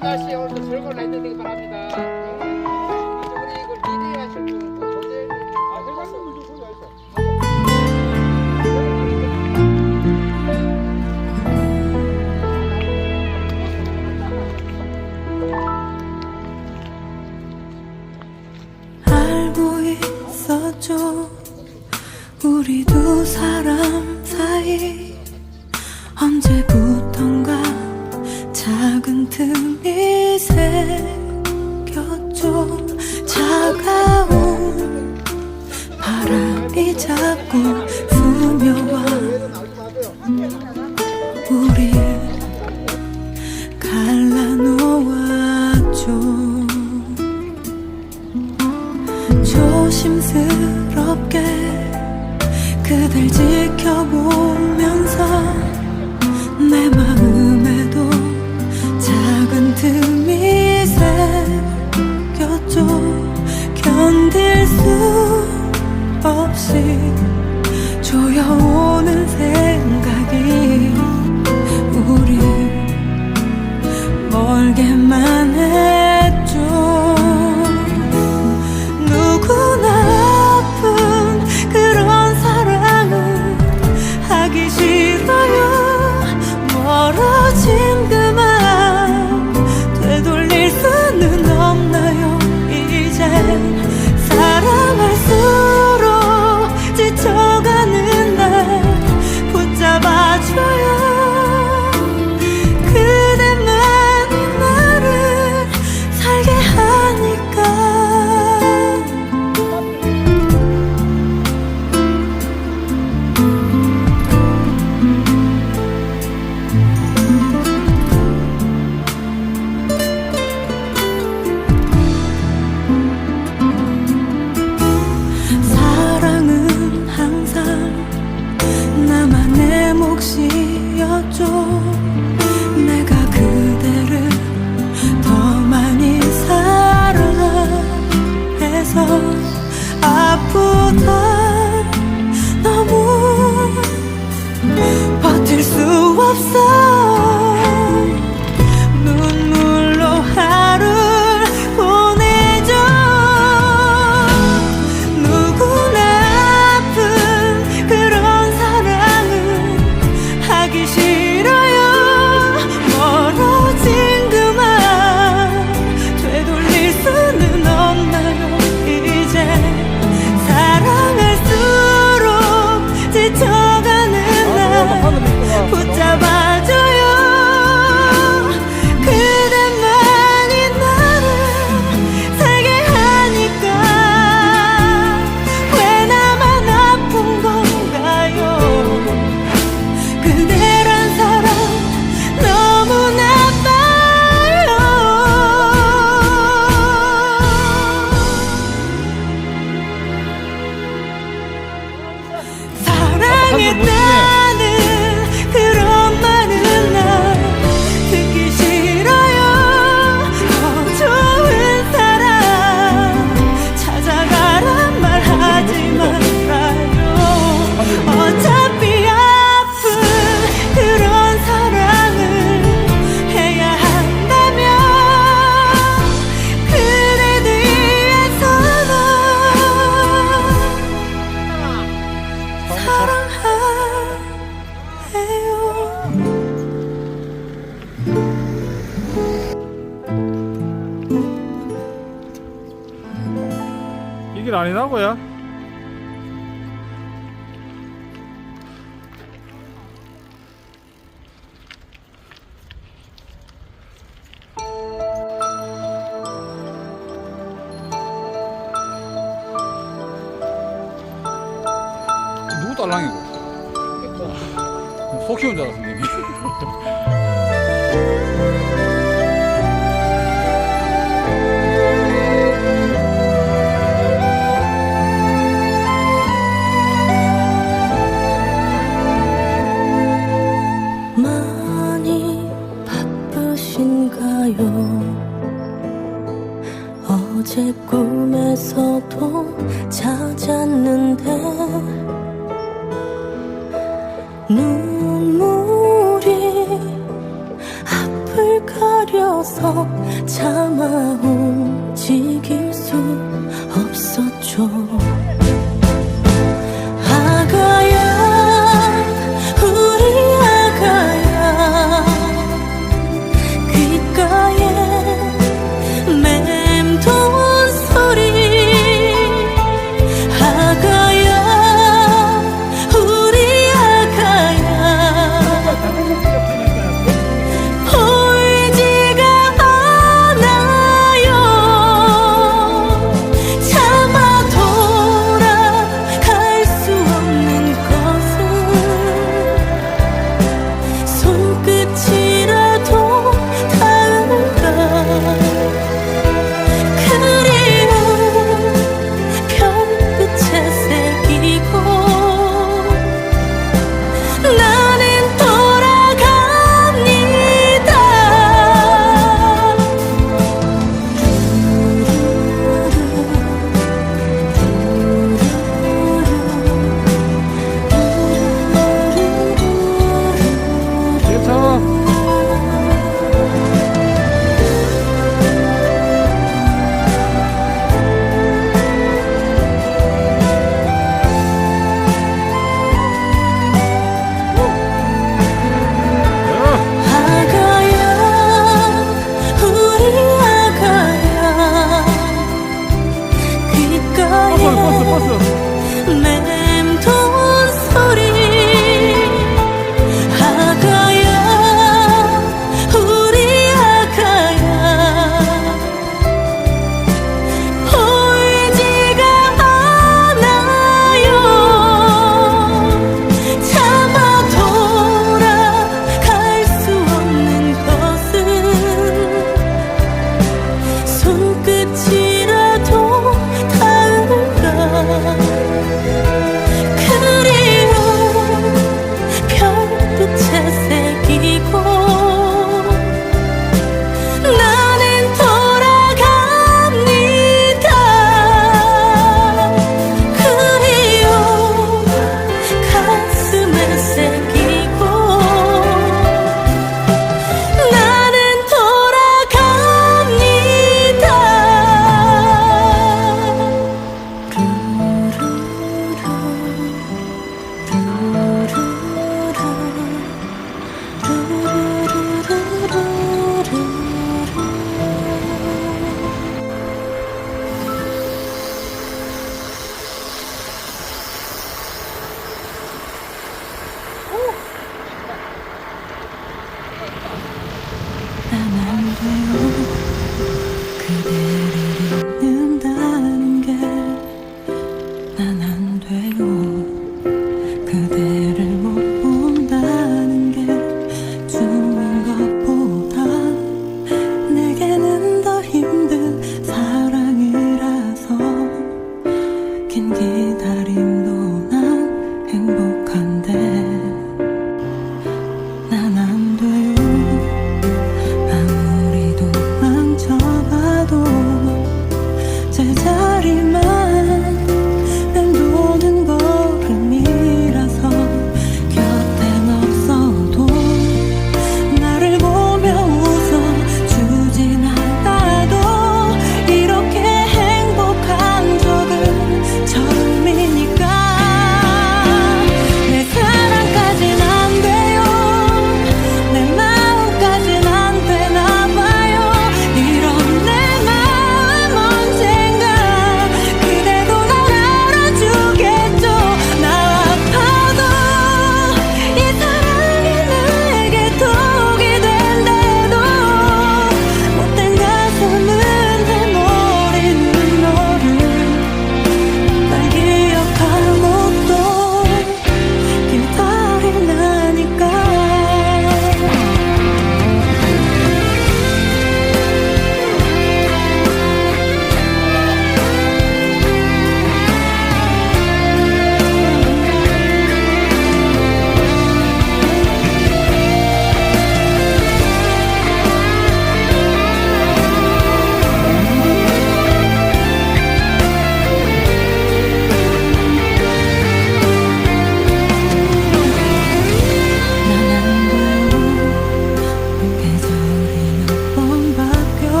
좋은 오늘 즐거운 라이딩 바랍니다. 알고 있었죠 우리 두 사람 사이. 언제부턴가 작은 틈 새겨줘. 차가운 바람이 자꾸 사랑했다. 이 길 아니라고야 누구 딸랑이고? 소 키운 줄 봐요. 어제 꿈에서도 찾았는데 눈물이 앞을 가려서 참아 움직일 수 없었죠.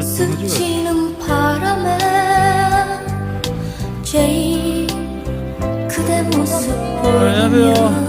스치는 바람에 제일 그대 모습 아, 보여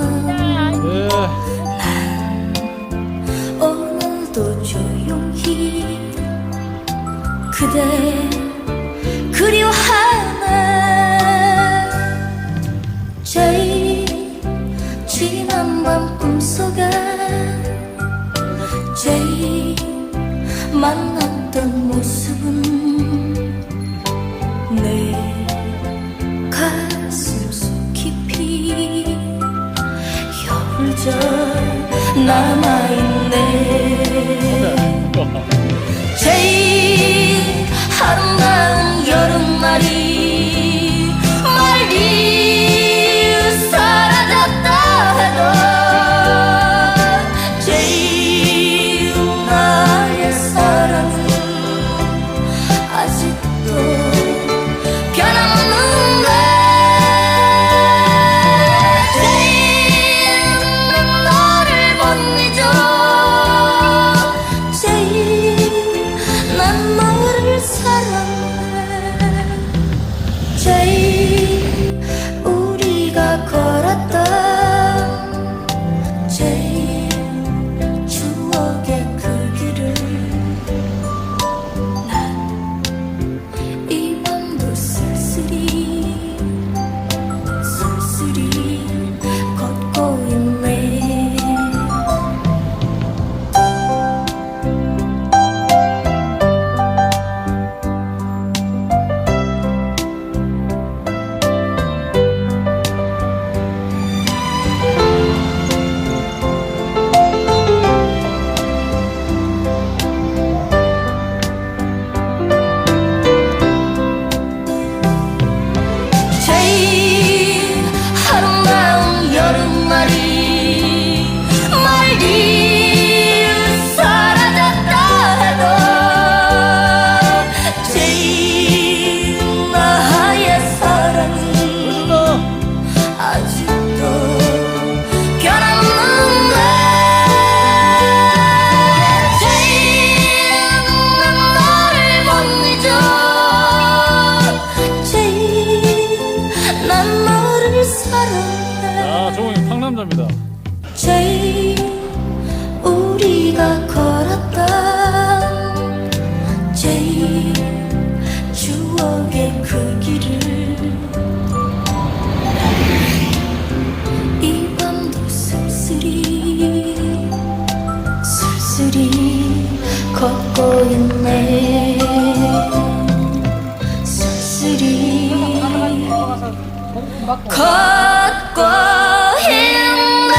걷고 있네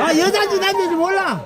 아 여자인지 남자인지 몰라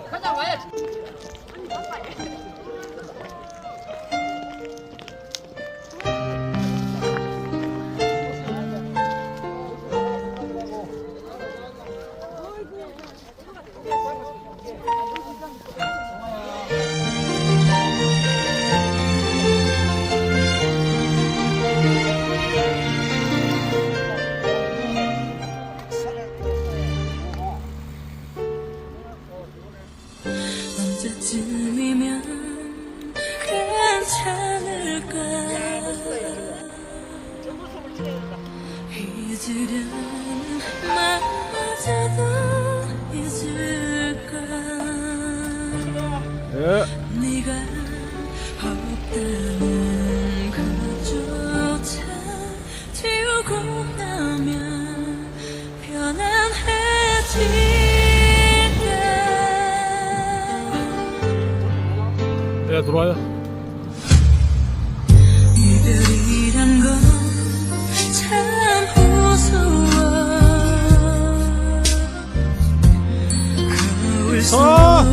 잊으려는 마음마저도 잊을까 예. 네가 없다는 그조차 지우고 나면 편안해질까 예, 들어와요. 거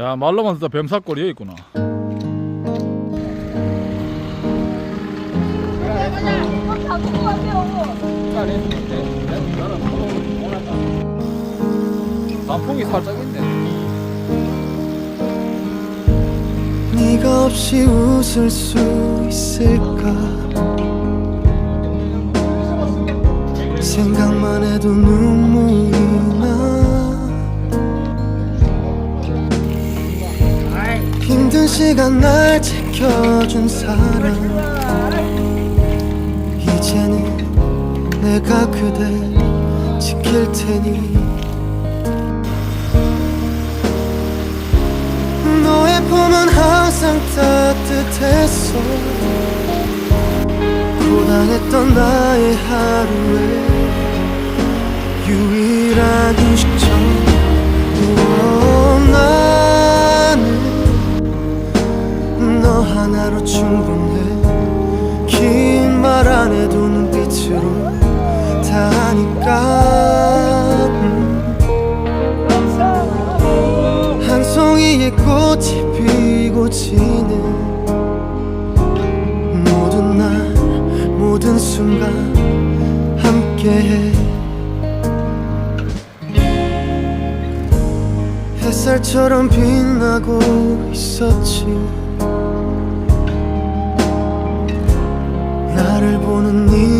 야, 말로만 듣다 뱀사골이 여기 있구나. 단풍이 살짝 있네. 네가 없이 웃을 수 있을까 생각만 해도 눈물이 나 힘든 시간 날 지켜준 사람. 이제는 내가 그대 지킬 테니. 너의 품은 항상 따뜻했어. 고단했던 나의 하루에 유일한 휴식처 하나로 충분해. 긴 말 안 해도 눈빛으로 다 아니까. 음. 한 송이의 꽃이 피고 지는 모든 날 모든 순간 함께해. 햇살처럼 빛나고 있었지. 나를 보는 네